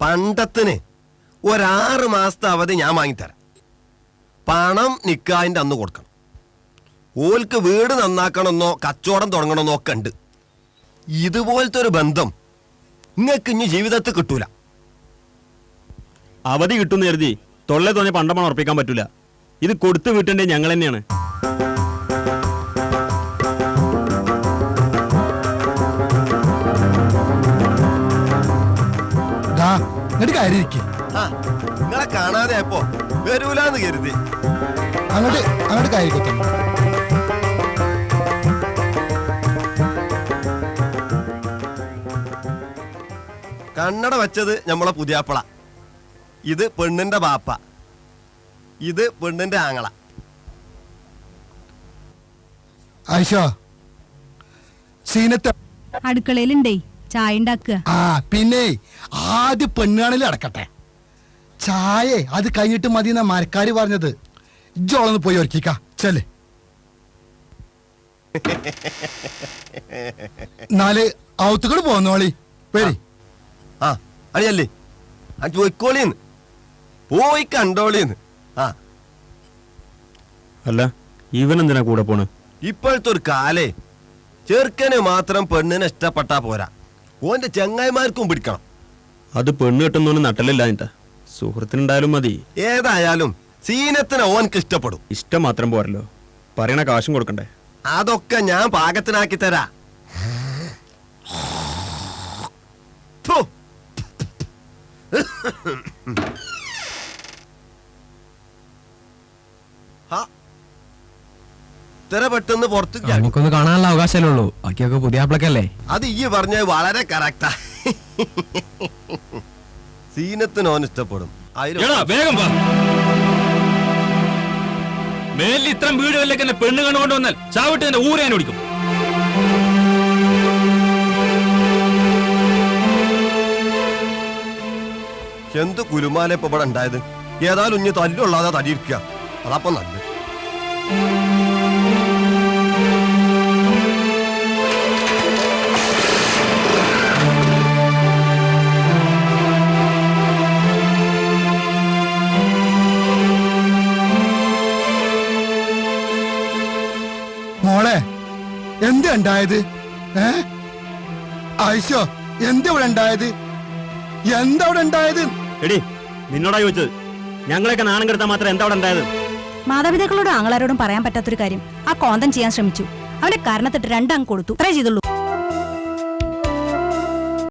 പണ്ടത്തിന് ഒരാറ് മാസത്തെ അവധി ഞാൻ വാങ്ങിത്തരാം. പണം നിക്കാതിന്റെ അന്ന് കൊടുക്കണം. ഓൽക്ക് വീട് നന്നാക്കണമെന്നോ കച്ചവടം തുടങ്ങണമെന്നോ ഒക്കെ ഉണ്ട്. ഇതുപോലത്തെ ഒരു ബന്ധം നിങ്ങൾക്ക് ഇനി ജീവിതത്തിൽ കിട്ടൂല. അവധി കിട്ടുന്ന കരുതി തൊള്ളെ തോന്നിയ പണ്ടമണം ഉറപ്പിക്കാൻ പറ്റൂല. ഇത് കൊടുത്തു വിട്ടേണ്ടത് ഞങ്ങൾ തന്നെയാണ്. എന്നിട്ട് കാര്യം ആ നിങ്ങളെ കാണാതെ അപ്പോ വരൂലെന്ന് കരുതി. അങ്ങോട്ട് അങ്ങോട്ട് കാര്യം കൊത്തണം കണ്ണട വെച്ചത് നമ്മളെ പുതിയാപ്പള. ഇത് പെണ്ണിന്റെ ബാപ്പ. ഇത് പെണ്ണിന്റെ ആങ്ങള. ആയിഷ സീനത്തെ അടുക്കളയിലുണ്ടേ. ചായ ഉണ്ടാക്കുക ആ പിന്നെ ആദ്യ പെണ്ണുകാണിൽ അടക്കട്ടെ ചായ അത് കഴിഞ്ഞിട്ട് മതി എന്നാ മരക്കാര് പറഞ്ഞത്. ഇജ്ജോളൊന്ന് പോയി ഒരുക്കിക്ക. ചെൽ നാല് ഔത്തുകൾ പോന്നോളി വരി ആ അറിയല്ലേ ആ പോയിക്കോളിന്ന് പോയി കണ്ടോളിന്ന്. ആ. അല്ല ഇവൻ എന്തിനാ കൂടെ പോണ്? ഇപ്പോഴത്തെ ഒരു കാലേ ചെറുക്കന് മാത്രം പെണ്ണിനെ ഇഷ്ടപ്പെട്ടാ പോരാ. ഓന്റെ ചങ്ങായിമാർക്കും പിടിക്കണം. അത് പെണ്ണ് കെട്ടുന്നോന്ന് നട്ടലല്ല എന്നിട്ടാ സുഹൃത്തിനുണ്ടായാലും മതി. ഏതായാലും സീനത്തിന് ഓനക്ക് ഇഷ്ടപ്പെടും. ഇഷ്ടം മാത്രം പോരല്ലോ. പറയണ കാശും കൊടുക്കണ്ടേ? അതൊക്കെ ഞാൻ പാകത്തിനാക്കി തരാ. ഥു. ഇത്ര പെട്ടെന്ന് പുറത്ത് നമുക്കൊന്ന് കാണാനുള്ള അവകാശമല്ലേ ഉള്ളൂ. ബാക്കിയൊക്കെ പുതിയ ആപ്പിളക്കല്ലേ അത് ഈ പറഞ്ഞ വളരെ കറക്റ്റാ സീനത്തിന് ഓൻ ഇഷ്ടപ്പെടും എടാ വേഗം വാ. മേലിൽ ഇത്രയും വീടുകളിലേക്ക് എന്നെ പെണ്ണ് കണ്ടുകൊണ്ട് വന്നാൽ ചാവിട്ട് എന്റെ ഊരയാൻ ഓടിക്കും. എന്ത് കുലുമാല ഇപ്പൊ ഇവിടെ ഉണ്ടായത്? ഏതായാലും ഇനി തല്ലുള്ളതാ തടിയിരിക്കുക. അതപ്പൊ നല്ലത്. എന്താ ഉണ്ടായത്? ഏ? ആയിഷോ എന്താ ഇവിടെ ഉണ്ടായത്? എന്താ ഉണ്ടായത്? എടി നിന്നോടാ ചോദിച്ചത്. ഞങ്ങളെയൊക്കെ നാണം കെടുത്താൽ മാത്രം എന്താ അവിടെ ഉണ്ടായത്? മാതാപിതാക്കളോടും ആങ്ങളാരോടും പറയാൻ പറ്റാത്തൊരു കാര്യം ആ കോന്തൻ ചെയ്യാൻ ശ്രമിച്ചു. അവന്റെ കാരണത്തിട്ട് രണ്ടങ്ങ് കൊടുത്തു. അത്രേ ചെയ്തുള്ളൂ.